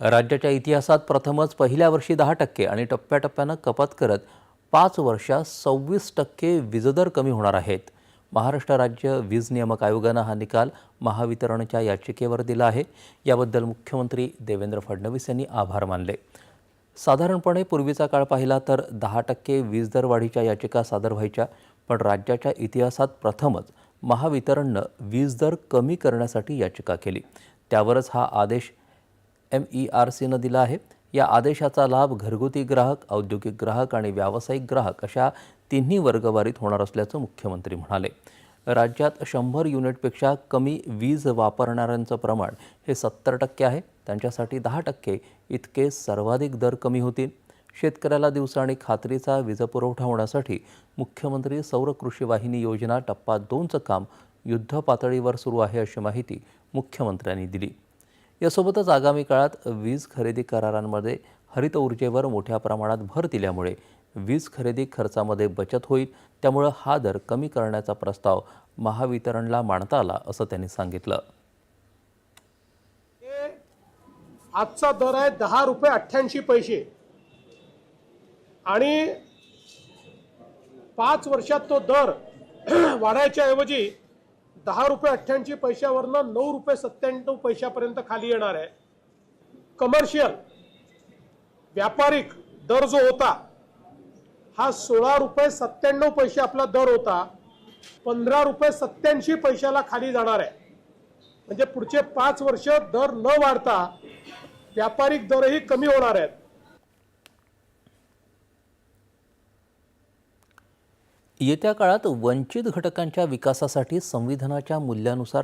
राज्याच्या इतिहासात प्रथमच पहिल्या वर्षी दहा टक्के आणि टप्प्याटप्प्यानं कपात करत पाच वर्षात सव्वीस टक्के वीजदर कमी होणार आहेत. महाराष्ट्र राज्य वीज नियामक आयोगानं हा निकाल महावितरणच्या याचिकेवर दिला आहे. याबद्दल मुख्यमंत्री देवेंद्र फडणवीस यांनी आभार मानले. साधारणपणे पूर्वीचा काळ पाहिला तर दहा टक्के वीज दर वाढीच्या याचिका सादर व्हायच्या पण राज्याच्या इतिहासात प्रथमच महावितरणनं वीज दर कमी करण्यासाठी याचिका केली. त्यावरच हा आदेश एम ई आर सीनं दिला आहे. या आदेशाचा लाभ घरगुती ग्राहक औद्योगिक ग्राहक आणि व्यावसायिक ग्राहक अशा तिन्ही वर्गवारीत होणार असल्याचं मुख्यमंत्री म्हणाले. राज्यात शंभर युनिटपेक्षा कमी वीज वापरणाऱ्यांचं प्रमाण हे सत्तर टक्के आहे. त्यांच्यासाठी दहा टक्के इतके सर्वाधिक दर कमी होतील. शेतकऱ्याला दिवसा आणि खात्रीचा वीजपुरवठा होण्यासाठी मुख्यमंत्री सौर कृषी वाहिनी योजना टप्पा दोनचं काम युद्ध पातळीवर सुरू आहे अशी माहिती मुख्यमंत्र्यांनी दिली. यासोबतच आगामी काळात वीज खरेदी करारांमध्ये हरित ऊर्जेवर मोठ्या प्रमाणात भर दिल्यामुळे वीज खरेदी खर्चामध्ये बचत होईल त्यामुळं हा दर कमी करण्याचा प्रस्ताव महावितरणला मांडता आला असं त्यांनी सांगितलं. आजचा दर आहे दहा रुपये अठ्ठ्याऐंशी पैसे. आणि पाच वर्षात तो दर वाढायच्या ऐवजी दहा रुपये अठ्ठ्याऐंशी पैशावरनं नऊ रुपये सत्त्याण्णव पैशापर्यंत खाली येणार आहे. कमर्शियल व्यापारिक दर जो होता हा सोळा रुपये सत्त्याण्णव पैसे आपला दर होता पंधरा रुपये सत्याऐंशी पैशाला खाली जाणार आहे. म्हणजे पुढचे पाच वर्ष दर न वाढता व्यापारिक दरही कमी होणार आहेत. येत्या काळात वंचित घटकांच्या विकासासाठी संविधानाच्या मूल्यानुसार